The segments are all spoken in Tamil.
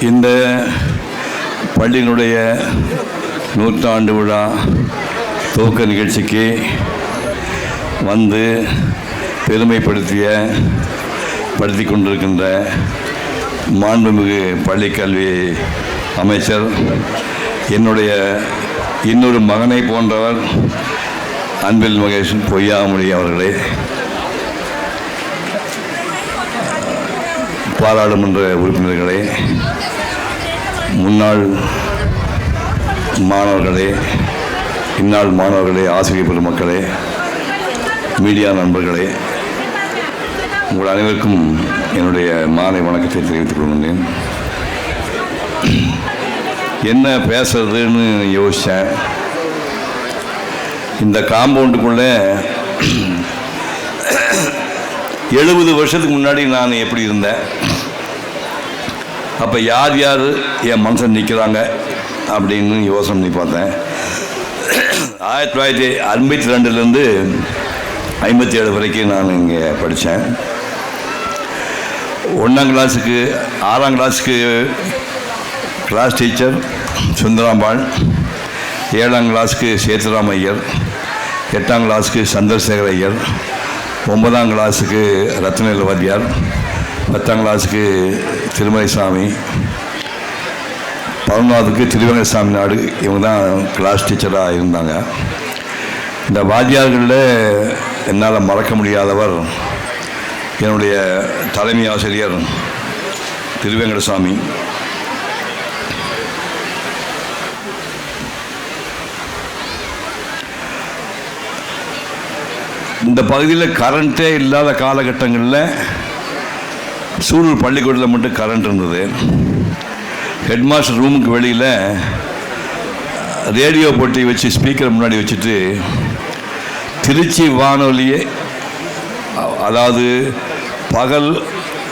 இந்த பள்ளியினுடைய நூற்றாண்டு விழா துவக்க நிகழ்ச்சிக்கு வந்து பெருமைப்படுத்திய படுத்தி கொண்டிருக்கின்ற மாண்புமிகு பள்ளிக்கல்வி அமைச்சர் என்னுடைய இன்னொரு மகனை போன்றவர் அன்பில் மகேஷ் பொய்யாமொழி அவர்களே. பாராளுமன்ற உறுப்பினர்களே முன்னாள் மாணவர்களே இந்நாள் மாணவர்களே ஆசிரியர் பெருமக்களே மீடியா நண்பர்களே உங்கள் அனைவருக்கும் என்னுடைய மாலை வணக்கத்தை தெரிவித்துக் கொள்கின்றேன். என்ன பேசுறதுன்னு யோசித்தேன் இந்த காம்பவுண்டுக்குள்ளே எழுபது வருஷத்துக்கு முன்னாடி நான் எப்படி இருந்தேன்? அப்போ யார் யார் என் மனுஷன் நிற்கிறாங்க அப்படின்னு யோசனை பண்ணி பார்த்தேன். ஆயிரத்தி தொள்ளாயிரத்தி ஐம்பத்தி ரெண்டுலேருந்து ஐம்பத்தி ஏழு வரைக்கும் நான் இங்கே படித்தேன். ஒன்றாம் கிளாஸுக்கு ஆறாம் கிளாஸுக்கு கிளாஸ் டீச்சர் சுந்தராம்பாள் ஏழாம் கிளாஸுக்கு சேத்துராம் ஐயர் எட்டாம் கிளாஸுக்கு சந்திரசேகர் ஐயர் ஒன்பதாம் கிளாஸுக்கு ரத்னவேல் வாத்தியார் பத்தாம் கிளாஸுக்கு திருமலை சாமி பதினொன்றாவதுக்கு திருவேங்கசாமி நாடு இவங்க தான் கிளாஸ் டீச்சராக இருந்தாங்க. இந்த வாத்தியார்களில் என்னால் மறக்க முடியாதவர் என்னுடைய தலைமை ஆசிரியர் திருவேங்கடசாமி. இந்த பகுதியில் கரண்ட்டே இல்லாத காலகட்டங்களில் சூலூர் பள்ளிக்கூடத்தில் மட்டும் கரண்ட் இருந்தது. ஹெட்மாஸ்டர் ரூமுக்கு வெளியில் ரேடியோ போட்டி வச்சு ஸ்பீக்கர் முன்னாடி வச்சுட்டு திருச்சி வானொலியே அதாவது பகல்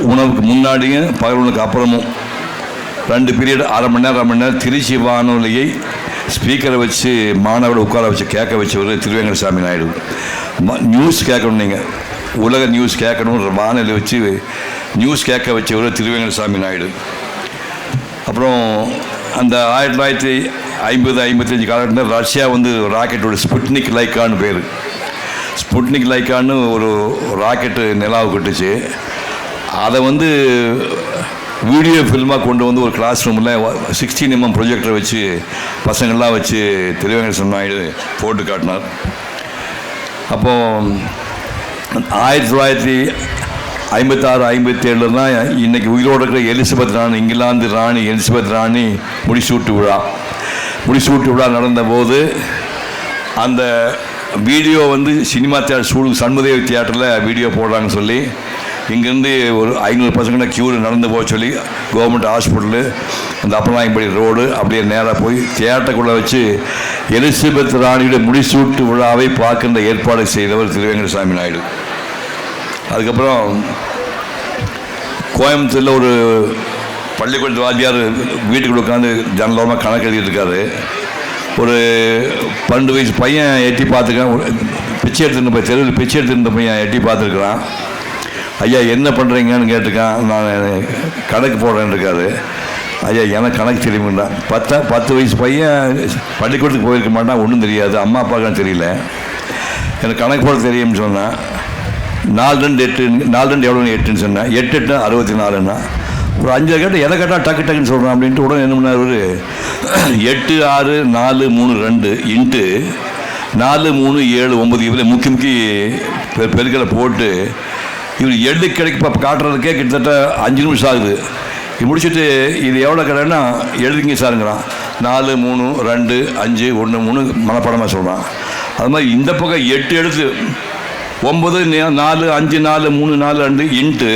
உணவுக்கு முன்னாடியும் பகல் உணவுக்கு அப்புறமும் ரெண்டு பீரியட் அரை மணி நேரம் அரை மணி நேரம் திருச்சி வானொலியை ஸ்பீக்கரை வச்சு மாணவர்களை உட்கார வச்சு கேட்க வச்சவர் திருவேங்கடசாமி நாயுடு. நியூஸ் கேட்கணும் நீங்கள் உலக நியூஸ் கேட்கணுன்ற வானிலை வச்சு நியூஸ் கேட்க வச்சவர் திருவேங்கடசாமி நாயுடு. அப்புறம் அந்த ஆயிரத்தி தொள்ளாயிரத்தி ஐம்பது ஐம்பத்தஞ்சு காலகட்டத்தில் ரஷ்யா வந்து ராக்கெட்டோட ஸ்புட்னிக் லைக்கான்னு பேர். ஸ்புட்னிக் லைக்கான்னு ஒரு ராக்கெட்டு நிலாவுக்கு கட்டுச்சு. அதை வந்து வீடியோ ஃபில்மாக கொண்டு வந்து ஒரு கிளாஸ் ரூமில் சிக்ஸ்டீன் எம்எம் ப்ரொஜெக்டரை வச்சு பசங்கள்லாம் வச்சு திருவேங்கடேசன் நாயுடு போட்டு காட்டினார். அப்போது ஆயிரத்தி தொள்ளாயிரத்தி ஐம்பத்தாறு ஐம்பத்தி ஏழில் தான் இன்றைக்கி உயிரோடு இருக்கிற எலிசபெத் ராணி இங்கிலாந்து ராணி எலிசபெத் ராணி முடிசூட்டு விழா. முடிசூட்டு விழா நடந்தபோது அந்த வீடியோ வந்து சினிமா தியேட்டர் சூழ் சண்முதேவி தியேட்டரில் வீடியோ போடுறாங்கன்னு சொல்லி இங்கேருந்து ஒரு ஐநூறு பசங்க க்யூவில் நடந்து போக சொல்லி கவர்மெண்ட் ஹாஸ்பிட்டலு அந்த அப்பநாயம்படி ரோடு அப்படியே நேராக போய் தியேட்டருக்குள்ளே வச்சு எலிசபெத் ராணியோட முடிசூட்டு விழாவை பார்க்கின்ற ஏற்பாடு செய்தவர் திருவேங்கடசாமி நாயுடு. அதுக்கப்புறம் கோயம்புத்தூரில் ஒரு பள்ளிக்கூடத்து வாத்தியார் வீட்டுக்குள்ள உட்காந்து ஜனலோரமாக கணக்கு எழுதிட்டு இருக்காரு. ஒரு பன்னெண்டு வயசு பையன் எட்டி பார்த்துருக்கான் பிச்சை எடுத்துருந்த போய் தெருவில் பிச்சை எடுத்துருந்த பையன் எட்டி பார்த்துருக்குறான். ஐயா என்ன பண்ணுறீங்கன்னு கேட்டிருக்கான். நான் கணக்கு போடுறேன்னு இருக்காரு ஐயா எனக்கு கணக்கு தெரியுமா பத்தா பத்து வயசு பையன் பள்ளிக்கூடத்துக்கு போயிருக்க மாட்டான் ஒன்றும் தெரியாது. அம்மா அப்பாவுக்கு தெரியல. எனக்கு கணக்கு போட தெரியும்னு சொன்னேன் நாலு ரெண்டு எட்டு நாலு ரெண்டு எவ்வளோ எட்டுன்னு சொன்னேன் எட்டு எட்டு அறுபத்தி நாலுன்னா ஒரு அஞ்சு கேட்டு எதை கேட்டால் டக்கு டக்குன்னு சொல்கிறேன் அப்படின்ட்டு உடனே என்ன பண்ணார் எட்டு ஆறு நாலு மூணு ரெண்டு இன்ட்டு நாலு மூணு ஏழு ஒம்பது இதில் முக்கி முக்கி பெ பெருக்கலை போட்டு இவர் எழுதி கிடைக்க இப்போ காட்டுறதுக்கே கிட்டத்தட்ட அஞ்சு நிமிஷம் ஆகுது. இது முடிச்சுட்டு இது எவ்வளோ கடைன்னா எழுதிங்க சாருங்கிறான். நாலு மூணு ரெண்டு அஞ்சு ஒன்று மூணு மனப்படமாக சொல்கிறான் அது மாதிரி இந்த பக்கம் எட்டு எழுத்து. ஒம்பது நாலு அஞ்சு நாலு மூணு நாலு ரெண்டு இன்ட்டு.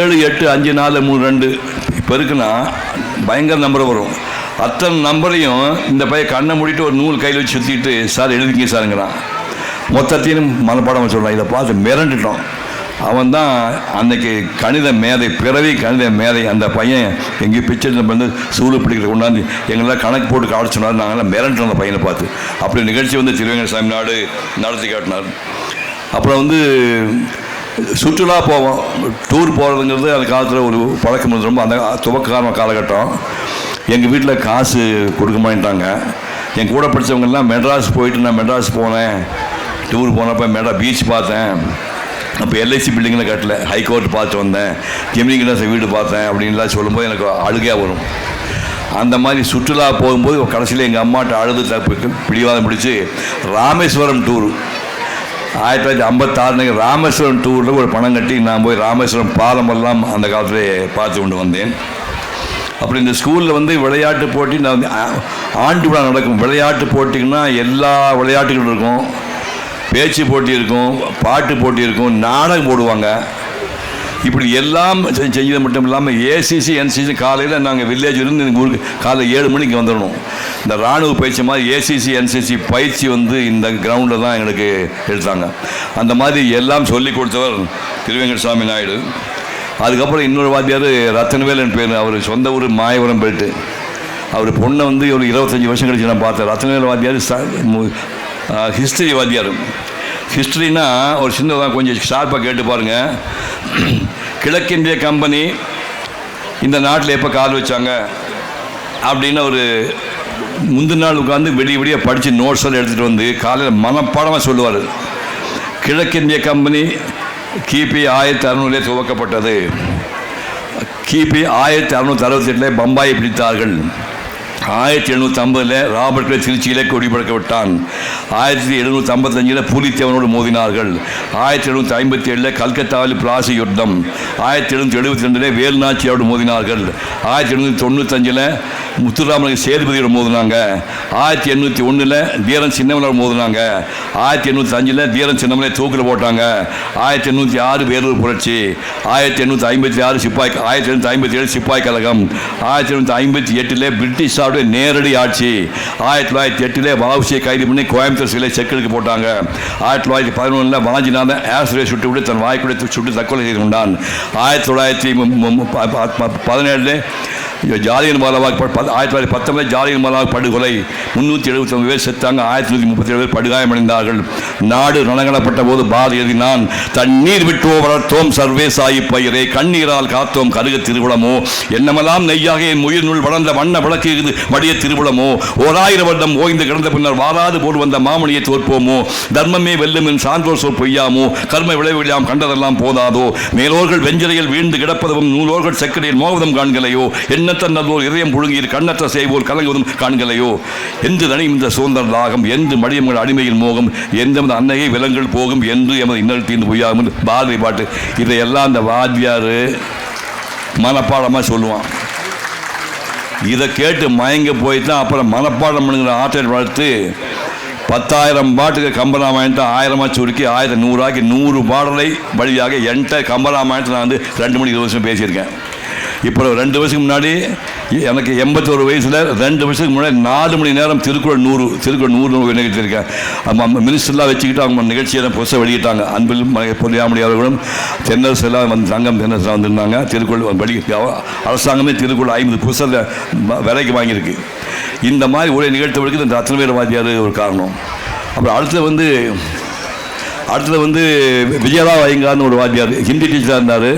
ஏழு எட்டு அஞ்சு நாலு மூணு ரெண்டு. இப்போ இருக்குன்னா பயங்கர நம்பர் வரும். அத்தனை நம்பரையும் இந்த பையன் கண்ணை மூடிட்டு ஒரு நூல் கையில் வச்சு சுற்றிட்டு சார் எழுதிங்க சாருங்கிறான். மொத்தத்தையும் மனப்பாடம் சொல்கிறான் இதை பார்த்து மிரண்டுட்டோம். அவன் தான் அன்னைக்கு கணித மேதை பிறவி கணித மேதை. அந்த பையன் எங்கேயும் பிக்சர் வந்து சூடு பிடிக்கிற கொண்டாந்து எங்களாம் கணக்கு போட்டு காட சொன்னார். நாங்களாம் மிரண்டோம் அந்த பையனை பார்த்து. அப்படி நிகழ்ச்சி வந்து திருவேங்கட சாமி நாடு நடத்தி காட்டினார். அப்புறம் வந்து சுற்றுலா போவோம். டூர் போகிறதுங்கிறது அந்த காலத்தில் ஒரு பழக்கம் இருந்தது. ரொம்ப அந்த துவக்கான காலகட்டம். எங்கள் வீட்டில் காசு கொடுக்க மாட்டாங்க என் கூட படித்தவங்கெல்லாம் மெட்ராஸ் போயிட்டு நான் மெட்ராஸ் போனேன். டூர் போனப்போ மெட்ரா பீச் பார்த்தேன். அப்போ எல்ஐசி பில்டிங்கில் கட்டல. ஹைகோர்ட் பார்த்து வந்தேன். ஜெமினி கணேசன் வீடு பார்த்தேன் அப்படின்லாம் சொல்லும்போது எனக்கு அழுகையாக வரும். அந்த மாதிரி சுற்றுலா போகும்போது கடைசியில் எங்கள் அம்மாட்ட அழுது தப்பு பிடிவாதம் பிடிச்சி ராமேஸ்வரம் டூர் ஆயிரத்தி தொள்ளாயிரத்தி ஐம்பத்தாறு ராமேஸ்வரம் டூரில் ஒரு பணம் கட்டி நான் போய் ராமேஸ்வரம் பாலமெல்லாம் அந்த காலத்திலே பார்த்து கொண்டு வந்தேன். அப்புறம் இந்த ஸ்கூலில் வந்து விளையாட்டு போட்டி நான் வந்து ஆண்டு விழா நடக்கும். விளையாட்டு போட்டிங்கன்னா எல்லா விளையாட்டுகளும் இருக்கும். பேச்சு போட்டி இருக்கும் பாட்டு போட்டி இருக்கும் நாடகம் போடுவாங்க. இப்படி எல்லாம் செ- செஞ்சது மட்டும் இல்லாமல் ஏசிசி என்சிசி காலையில் நாங்கள் வில்லேஜ் இருந்து எங்கள் ஊருக்கு காலைல ஏழு மணிக்கு வந்துடணும். இந்த இராணுவ பயிற்சி மாதிரி ஏசிசி என்சிசி பயிற்சி வந்து இந்த கிரவுண்டில் தான் எங்களுக்கு எடுத்தாங்க. அந்த மாதிரி எல்லாம் சொல்லி கொடுத்தவர் திருவேங்கடசாமி நாயுடு. அதுக்கப்புறம் இன்னொரு வாத்தியார் ரத்தனவேலன் பேர். அவர் சொந்த ஊர் மாயவரம் போயிட்டு. அவர் பொண்ணை வந்து ஒரு இருபத்தஞ்சி வருஷம் கழிச்சு நான் பார்த்தேன். ரத்தனவேல் வாத்தியார் ஹிஸ்டரி வாத்தியார். ஹிஸ்டரினா ஒரு சின்னதாக கொஞ்சம் ஷார்ப்பாக கேட்டு பாருங்கள் கிழக்கிந்திய கம்பெனி இந்த நாட்டில் எப்போ கால் வச்சாங்க அப்படின்னு ஒரு முந்தின நாள் உட்காந்து விடிய விடிய படித்து நோட்ஸ் எல்லாம் எடுத்துகிட்டு வந்து காலையில் மனப்பாடமாக சொல்லுவார். கிழக்கிந்திய கம்பெனி கிபி ஆயிரத்தி அறநூறுலே துவக்கப்பட்டது. கிபி ஆயிரத்தி அறுநூத்தி அறுபத்தெட்டில் பம்பாயை பிடித்தார்கள். ஆயிரத்தி எழுநூற்றி ஐம்பதில் ராபர்ட் கிளை திருச்சியிலே கொடிபடுக்க விட்டான். ஆயிரத்தி எழுநூற்றி ஐம்பத்தஞ்சில் பூலித்தேவனோடு மோதினார்கள். ஆயிரத்தி எழுநூற்றி ஐம்பத்தி ஏழில் கல்கத்தாவில் பிளாசி யுத்தம். ஆயிரத்தி எழுநூற்றி எழுபத்தி ரெண்டில் வேலுநாச்சியோடு மோதினார்கள். ஆயிரத்தி எழுநூற்றி தொண்ணூத்தஞ்சில் முத்துராமலிங்க சேதுபதியோடு மோதினாங்க. ஆயிரத்தி எண்ணூற்றி ஒன்றில் தீரன் சின்னமலோடு மோதினாங்க. ஆயிரத்தி எண்ணூற்றி அஞ்சில் தீரன் சின்னமலை தூக்கில் போட்டாங்க. ஆயிரத்தி எண்ணூற்றி ஆறு வேலூர் புரட்சி. ஆயிரத்தி எண்ணூற்றி ஐம்பத்தி ஆறு சிப்பாய் ஆயிரத்தி எண்ணூற்றி ஐம்பத்தி ஏழு சிப்பாய் கழகம். ஆயிரத்தி எண்ணூற்றி ஐம்பத்தி எட்டில் பிரிட்டிஷாருடைய நேரடி ஆட்சி. ஆயிரத்தி தொள்ளாயிரத்தி எட்டில் வாவுசியை கைது பண்ணி கோயம்புத்தூர் சிலை செக்கலுக்கு போட்டாங்க. ஆயிரத்தி தொள்ளாயிரத்தி பதினொன்றில் வாஞ்சிநாதன் ஆசிரியர் சுட்டு விட்டு தன் வாய்க்குள்ளே சுட்டு தற்கொலை செய்து கொண்டான். ஆயிரத்தி தொள்ளாயிரத்தி பதினேழில் பதினேழுல ஜாலியன் வாலாபாக் ப- ஆயிரத்தி தொள்ளாயிரத்தி பத்தொன்பது ஜாலியன் வாலாபாக் படுகொலை. முந்நூற்றி எழுபத்தொம்பது பேர் செத்தாங்க. ஆயிரத்தி நூற்றி முப்பத்தி ஏழு பேர் படுகாயமடைந்தார்கள். நாடு நலங்கலப்பட்ட போது பாரதி எழுதினான் தண்ணீர் விட்டோ வளர்த்தோம் சர்வேசாயி பயிரை. கண்ணீரால் காத்தோம் கருக திருவிழமோ என்னமெல்லாம் நெய்யாக என் உயிர் நூல் வளர்ந்த வண்ண விளக்கு இது? வடிய திருவிழமோ ஓராயிரம் வருடம் ஓய்ந்து கிடந்த பின்னர் வாராது போல் வந்த மாமணியை தோற்போமோ? தர்மமே வெல்லும் என் சான்றோர் சொல் பொய்யாமோ? கர்ம விளைவுகளாம் கண்டதெல்லாம் போதாதோ? மேலோர்கள் வெஞ்சரையில் வீழ்ந்து கிடப்பதும் நூலோர்கள் செக்கடையில் மோகதம் காண்களையோ? எண்ணற்ற நல்லோர் இதயம் புழுங்கீர் கண்ணற்ற செய்வோல் கலங்குவதும் காண்களையோ? என்று தனியும் இந்த சுதந்திர தாகம் என்று மடியங்கள் அடிமையில் மோகம் எந்த அன்னையை விலங்குகள் போகும் என்று எமது இன்னல் தீர்ந்து பொய்யாகும் பாரதி பாட்டு. இதையெல்லாம் அந்த வாத்தியார் மனப்பாடமாக சொல்லுவான். இதை கேட்டு மயங்க போய் தான் அப்புறம் மனப்பாடம் பண்ணுங்கிற ஆற்றல் வளர்த்து பத்தாயிரம் பாட்டுக்கு கம்பராமாயணத்தை ஆயிரமாக சுருக்கி ஆயிரத்தி நூறாக்கி நூறு பாடலை வழியாக என்கிட்ட கம்பராமாயணத்தை நான் வந்து ரெண்டு மணி இருபது வருஷம் பேசியிருக்கேன். இப்போ ரெண்டு வருஷத்துக்கு முன்னாடி எனக்கு எண்பத்தோரு வயசில் ரெண்டு வருஷத்துக்கு முன்னாடி நாலு மணி நேரம் திருக்குறள் நூறு திருக்குறள் நூறு நிகழ்த்தியிருக்கேன். நம்ம மினிஸ்டர்லாம் வச்சுக்கிட்டு அவங்க நிகழ்ச்சியை புதுசாக வெளியிட்டாங்க. அன்பில் பொன்னியாமணி அவர்களும் தென்னரசு எல்லாம் வந்து தங்கம் தென்னரசு வந்திருந்தாங்க. திருக்குறள் வெளி அரசாங்கமே திருக்குறள் ஐம்பது புதுசாக விலைக்கு வாங்கியிருக்கு. இந்த மாதிரி ஒரே நிகழ்த்தவர்களுக்கு இந்த அத்தனை பேர் வாத்தியார் ஒரு காரணம். அப்புறம் அடுத்து வந்து அடுத்தது வந்து விஜயராவ் ஐயங்கார்னு ஒரு வாத்தியார் ஹிந்தி டீச்சராக இருந்தார்.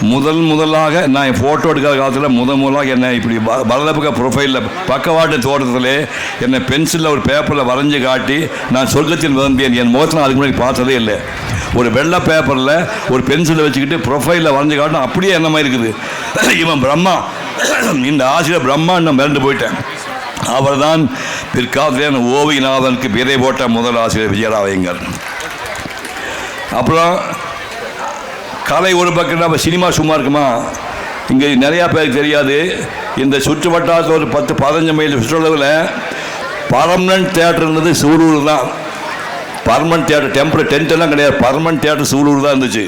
முதல் முதலாக நான் என் ஃபோட்டோ எடுக்காத காலத்தில் முதல் முதலாக என்னை இப்படி வ- வலதுபக்க ப்ரொஃபைலில் பக்கவாட்டு தோட்டத்தில் என்னை பென்சிலில் ஒரு பேப்பரில் வரைஞ்சு காட்டி நான் சொர்க்கத்தில் வந்தேன் என் முகத்தை நான் அதுக்கு முன்னாடி பார்த்ததே இல்லை. ஒரு வெள்ளை பேப்பரில் ஒரு பென்சிலை வச்சுக்கிட்டு ப்ரொஃபைலில் வரைஞ்சு காட்டணும் அப்படியே என்ன மாதிரி இருக்குது? இவன் பிரம்மா. இந்த ஆசிரியர் பிரம்மா நான் மிரண்டு போயிட்டேன். அவர்தான் பிற்காலத்திலே ஓவிநாதனுக்கு ஓவியநாதனுக்கு போட்ட முதல் ஆசிரியர் விஜயராவயங்கர் அப்புறம் கலை ஒரு பக்கம் நம்ம சினிமா சும்மா இருக்குமா? இங்கே நிறையா பேருக்கு தெரியாது. இந்த சுற்று வட்டாரத்தில் ஒரு பத்து பதினஞ்சு மைல் சுற்றளவில் பர்மனன்ட் தேட்டர்ன்றது சூலூர் தான். பர்மனன்ட் தேட்டர் டெம்பரரி டென்ட்டெல்லாம் கிடையாது. பர்மனன்ட் தேட்டர் சூலூர் தான் இருந்துச்சு.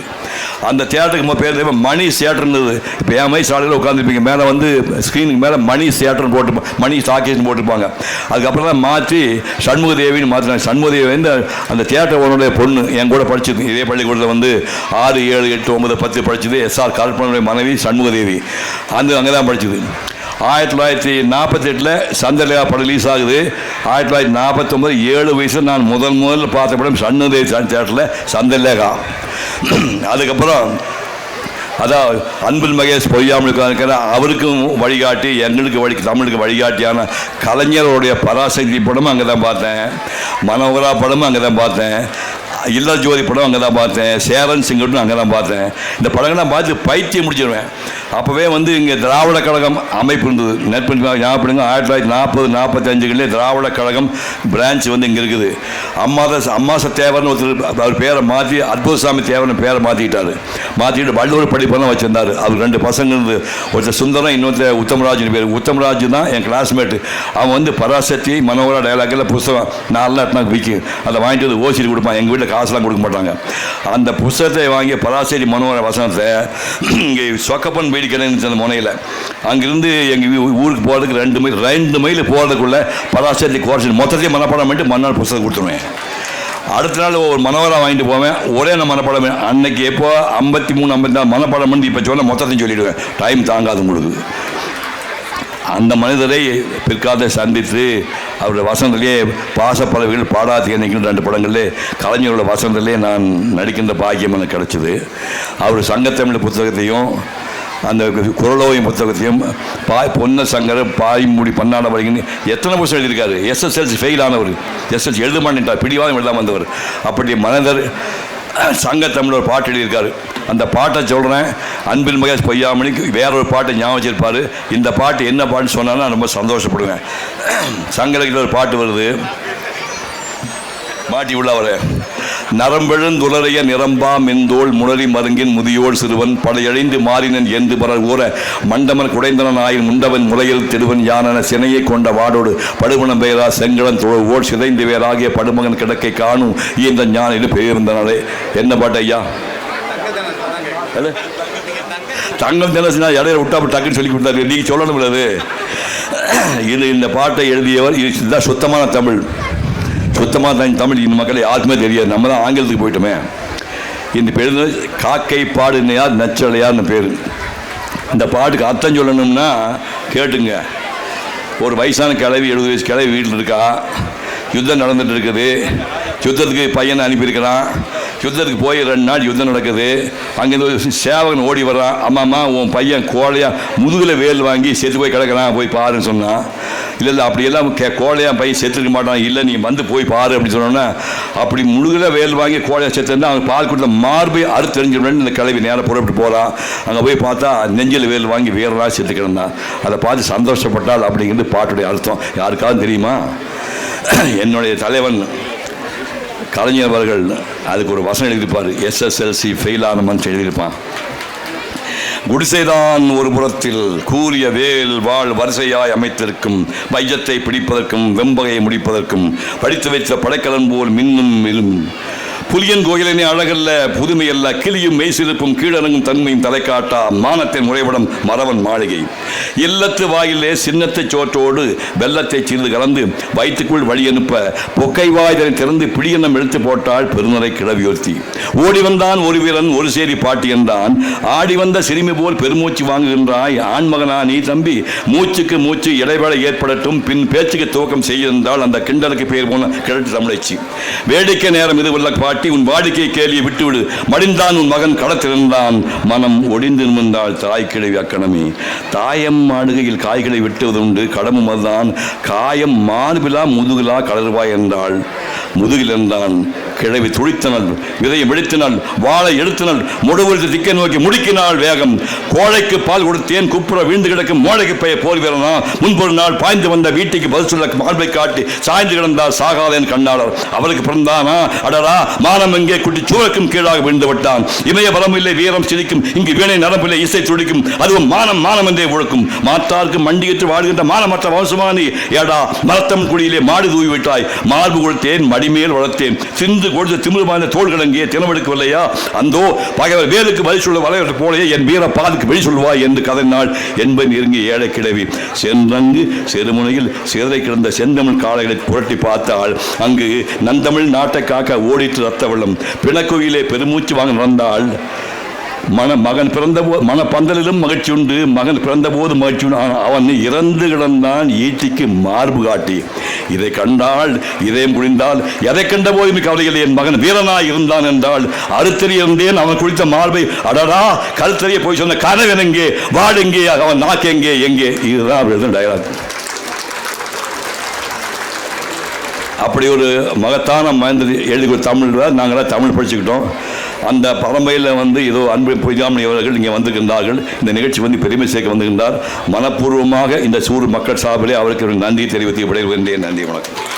அந்த தேட்டருக்கு நம்ம பேர் தெரியுமா? மணி தேட்டர் இருந்தது. இப்போ என் மாதிரி சாலையில் உட்காந்துருப்பீங்க மேலே வந்து ஸ்க்ரீனுக்கு மேலே மணி தேட்டர்னு போட்டு மணி ஸ்டாக்கேஜ்னு போட்டிருப்பாங்க. அதுக்கப்புறம் தான் மாற்றி சண்முக தேவின்னு மாற்றினாங்க சண்முக தேவி வந்து அந்த தேட்டர் உன்னுடைய பொண்ணு. என் கூட படிச்சது இதே பள்ளிக்கூடத்தில் வந்து ஆறு ஏழு எட்டு ஒன்பது பத்து படிச்சது எஸ்ஆர் கல்பனுடைய மனைவி சண்முக தேவி. அந்த அங்கே தான் படிச்சது. ஆயிரத்தி தொள்ளாயிரத்தி நாற்பத்தி எட்டில் சந்திரலேகா படம் ரிலீஸ் ஆகுது. ஆயிரத்தி தொள்ளாயிரத்தி நாற்பத்தொம்பது ஏழு வயசில் நான் முதல் முதல்ல பார்த்த படம் சன்னதே தேட்டரில் சந்திரலேகா. அதுக்கப்புறம் அதான் அன்பில் மகேஷ் பொய்யாமலுக்கு அவருக்கும் வழிகாட்டி எங்களுக்கு வழி தமிழுக்கு வழிகாட்டியான கலைஞருடைய பராசக்தி படமும் அங்கே தான் பார்த்தேன். மனோகரா படமும் அங்கே தான் பார்த்தேன். இல்லா ஜோதி படம் அங்கே தான் பார்த்தேன். சேரன் சிங்கட்டும் அங்கே தான் பார்த்தேன். இந்த படங்கள்லாம் பார்த்து பைத்தியம் முடிச்சிடுவேன் அப்போவே வந்து இங்கே திராவிட கழகம் அமைப்பு இருந்தது. நெற்பணி ஞாபகப்படுங்க ஆயிரத்தி தொள்ளாயிரத்தி நாற்பது நாற்பத்தஞ்சுகளிலே திராவிட கழகம் பிரான்ச் வந்து இங்கே இருக்குது. அம்மாத அம்மாச தேவர்னு ஒருத்தர் அவர் பேரை மாற்றி அற்புதசாமி தேவர்னு பேரை மாற்றிக்கிட்டாரு மாற்றிக்கிட்டு வள்ளுவர் படிப்பெல்லாம் வச்சுருந்தார். அவர் ரெண்டு பசங்க இருந்து ஒருத்தர் சுந்தரம் இன்னொருத்தர் உத்தமராஜன் பேர். உத்தமராஜ் தான் என் கிளாஸ்மேட்டு அவன் வந்து பராசக்தி மனோகரா டைலாக்கில் புஸ்தகம் நாலாம் எட்டினா விற்கும் அதை வாங்கிட்டு வந்து ஓசிட்டு கொடுப்பான். எங்கள் வீட்டில் காசுலாம் கொடுக்க மாட்டாங்க. அந்த புஸ்தகத்தை வாங்கி பராசரி மனோர வசனத்தை இங்கே சொக்கப்பன் பீடி அந்த முனையில் அங்கிருந்து எங்கள் ஊருக்கு போகிறதுக்கு ரெண்டு மைல் ரெண்டு மைல் போகிறதுக்குள்ள பராசரி குறைச்சி மொத்தத்தையும் மனப்பாடம் பண்ணிட்டு மறுநாள் புஸ்தகம் கொடுத்துருவேன். அடுத்த நாள் ஒரு மனோகரா வாங்கிட்டு போவேன். ஒரே நான் மனப்பாடம் அன்னைக்கு எப்போ ஐம்பத்தி மூணு ஐம்பத்தி நாலு மனப்பாடம் பண்ணி இப்போ சொன்ன மொத்தத்தையும் சொல்லிவிடுவேன் டைம் தாங்காது உங்களுக்கு. அந்த மனிதரை பிற்காலத்தை சந்தித்து அவருடைய வசனத்திலே பாசப்பறவைகள் பாடாது என்னைக்கு ரெண்டு படங்களிலே கலைஞரோட வசனத்திலே நான் நடிக்கின்ற பாக்கியம் எனக்கு கிடச்சிது. அவர் சங்கத்தமிழ் புத்தகத்தையும் அந்த குரலோயம் புத்தகத்தையும் பாய் பொன்ன சங்கர் பாய்மூடி பன்னாட வரைக்கும் எத்தனை புத்தகம் எழுதியிருக்காரு? எஸ்எஸ்எல்சி ஃபெயில் ஆனவர். எஸ்எல்சி எழுத மாட்டேன்ட்டார். பிடிவாதம் எழுதாமல் வந்தவர். அப்படி மனிதர் சங்கத்தமிழ் ஒரு பாட்டு எழுதியிருக்காரு. அந்த பாட்டை சொல்கிறேன் அன்பில் மகேஷ் பொய்யாமணிக்கு வேற ஒரு பாட்டை ஞாபகம் வச்சிருப்பார். இந்த பாட்டு என்ன பாட்டுன்னு சொன்னாலும் நான் ரொம்ப சந்தோஷப்படுவேன். சங்கரகிட்ட ஒரு பாட்டு வருது. மாட்டி உள்ளவரே நரம்பெழுந்துலரைய நிரம்பா மெந்தோள் முனரி மருங்கின் முதியோள் சிறுவன் படையழிந்து மாறினன் என்று பலர் ஊற மண்டமன் குடைந்தனன் ஆயின் முண்டவன் முறையில் திருவன் யானன சினையை கொண்ட வாடோடு படுமணம் பெயரா செங்கடன் ஓள் சிதைந்து வேறாகிய படுமகன் கிடக்கை காணும் இந்த ஞானில் பெயர்ந்தனாலே என்ன பாட்டு ஐயா? தங்கம் தினசுனா இடையில விட்டா டக்குன்னு சொல்லி கொடுத்தாரு. நீங்க சொல்லணும் அது. இது இந்த பாட்டை எழுதியவர் இதுதான் சுத்தமான தமிழ். சுத்தமாக தான் தமிழ். இந்த மக்கள் யாருக்குமே தெரியாது. நம்ம தான் ஆங்கிலத்துக்கு போயிட்டோமே. இந்த பேர் காக்கை பாடுனையா நச்சலையார்னு பேர். இந்த பாட்டுக்கு அர்த்தம் சொல்லணும்னா கேட்டுங்க. ஒரு வயசான கிழவி எழுபது வயசு கிழவி வீட்டில் இருக்கா. யுத்தம் நடந்துட்டு இருக்குது. யுத்தத்துக்கு பையனை அனுப்பியிருக்கிறான். யுத்தத்துக்கு போய் ரெண்டு நாள் யுத்தம் நடக்குது. அங்கேருந்து ஒரு சேவகன் ஓடி வர்றான் அம்மாம்மா உன் பையன் கோழையா முதுகில் வேல் வாங்கி செத்து போய் கிடக்கிறான் போய் பாருன்னு சொன்னான் இல்லை இல்லை அப்படியெல்லாம் கே கோழையா பையன் செத்துருக்க மாட்டான். இல்லை நீ வந்து போய் பாரு அப்படின்னு சொன்னோன்னா அப்படி முழுகில் வேல் வாங்கி கோழையா செத்துருந்தா அவன் பால் கொடுத்த மார்பை அறுத்து தெரிஞ்சிடணும்னு இந்த கிளவி நேரம் புறப்பட்டு போகிறான் அங்கே போய் பார்த்தா நெஞ்சில் வேல் வாங்கி வேறலாம் செத்து கிடந்தான் அதை பார்த்து சந்தோஷப்பட்டால் அப்படிங்கிறது பாட்டுடைய அர்த்தம். யாருக்காவது தெரியுமா? என்னுடைய தலைவன் கலைஞர் அவர்கள் அதுக்கு ஒரு வசனம் எழுதியிருப்பார். SSLC fail ஆனமன் எழுதியிருப்பான். குடிசைதான் ஒரு புறத்தில் கூறிய வேல் வாழ் வரிசையாய் அமைத்திருக்கும் வையத்தை பிடிப்பதற்கும் வெம்பகையை முடிப்பதற்கும் படித்து வைத்த படைக்கலன் போல் மின்னும் மிலும் புலியன் கோயிலினை அழகல்ல புதுமையல்ல கிளியும் மெய்சிருப்பும் கீழறங்கும் தன்மையும் தலை காட்டா மானத்தின் முறைவிடம் மறவன் மாளிகை. இல்லத்து வாயிலே சின்னத்தை சோற்றோடு வெள்ளத்தை சிறிது கலந்து வயிற்றுக்குள் வழி அனுப்ப பொக்கை வாய்தனை திறந்து பிடியெண்ணம் எடுத்து போட்டாள் பெருநரை கிளவியோர்த்தி ஓடி வந்தான் ஒரு வீரன் ஒரு சேரி பாட்டி என்றான். ஆடி வந்த சிறுமி போல் பெருமூச்சு வாங்குகின்றாய். ஆண்மகனா நீ தம்பி மூச்சுக்கு மூச்சு இடைவேளை ஏற்படட்டும். பின் பேச்சுக்கு துவக்கம் செய்திருந்தால் அந்த கிண்டலுக்கு பெயர் போன கிழட்டு தமிழச்சி. வேடிக்கை நேரம் இது உள்ள பாட்டி உன் வாடிக்கை கேள்வியை விட்டுவிடு. மடிந்தான் உன் மகன் களத்திலிருந்தான் மனம் ஒடிந்து நிமிர்ந்தாள் தாய் கிழவி அக்கணமே. தாயம் மாடுகையில் காய்களை வெட்டுவதுண்டு. கடமும் அதுதான். காயம் மார்பிலா முதுகிலா கலர்வாய் என்றாள். முதுகில் என்றான். கிழவி துடித்தனள் விதையை வெடித்தனள் வாழை எடுத்தனள் முடுவெழுத்து திக்கை நோக்கி முடிக்கினாள் வேகம். கோழைக்கு பால் கொடுத்தேன் குப்புற வீழ்ந்து கிடக்கும் மோழைக்கு பெய போல் வீரனா. முன்பொரு நாள் பாய்ந்து வந்த வீட்டுக்கு பதில் சொல்ல மார்பை காட்டி சாய்ந்து கிடந்தார் சாகாதேன் கண்ணாளர். அவருக்கு பிறந்தானா? அடரா மானம் எங்கே குட்டி சூழக்கும் கீழாக விழுந்து விட்டான். இமய பலம் இல்லை வீரம் சிரிக்கும் இங்கு வீணை நரம்பில்லை இசை துடிக்கும். அதுவும் மானம் மானம் என்றே ஒழுக்கும். மாத்தாருக்கு மண்டியிட்டு வாழ்கின்ற மானமற்ற வம்சமானி. ஏடா மரத்தம் குடியிலே மாடு தூவி விட்டாய். மார்பு கொடுத்தேன் மடிமேல் வளர்த்தேன். சிந்து கொடுத்து திமிருமான தோல் அங்கே தினமெடுக்கவில்லையா? அந்தோ பகைவர் வேலுக்கு பதில் சொல்ல வளையத்தை போலையே என் வீர பாதுக்கு வெளி சொல்வாய் என்று கதறினாள் என்பன் நெருங்கிய ஏழை கிழவி. சென்றங்கு செருமுனையில் சிதறை கிடந்த செந்தமிழ் காளைகளை புரட்டி பார்த்தாள். அங்கு நந்தமிழ் நாட்டை காக்க ஓடிட்டு ரத்த வெள்ளம் பிணக்கோயிலே பெருமூச்சு வாங்க நடந்தாள். மன மகன் பிறந்த போது மன பந்தலிலும் மகிழ்ச்சி உண்டு. மகன் பிறந்த போது மகிழ்ச்சி உண்டு. அவன் இறந்து கிடந்தான் ஈட்டிக்கு மார்பு காட்டி. இதை கண்டால் இதயம் குடிந்தால் எதை கண்ட போதும் கவலையில் என் மகன் வீரனாய் இருந்தான் என்றால் அறுத்தறி இருந்தேன். அவன் குளித்த மார்பை அடடா கருத்தறிய போய் சொன்ன கனவன் எங்கே? வாடு அவன் நாக்கு எங்கே? எங்கே? இதுதான் அவர் எழுதின டயலாக் அப்படி ஒரு மகத்தான மகேந்திர எழுதி தமிழ் நாங்களாம் தமிழ் படிச்சுக்கிட்டோம். அந்த பரம்பையில் வந்து ஏதோ அன்பு பொய்யாமணி அவர்கள் இங்கே வந்திருக்கின்றார்கள். இந்த நிகழ்ச்சி வந்து பெருமை சேர்க்க வந்திருக்கின்றார். மனப்பூர்வமாக இந்த சூர் மக்கள் சார்பிலே அவருக்கு ஒரு நன்றி தெரிவித்து விடைபெறுகின்றேன். நன்றி வணக்கம்.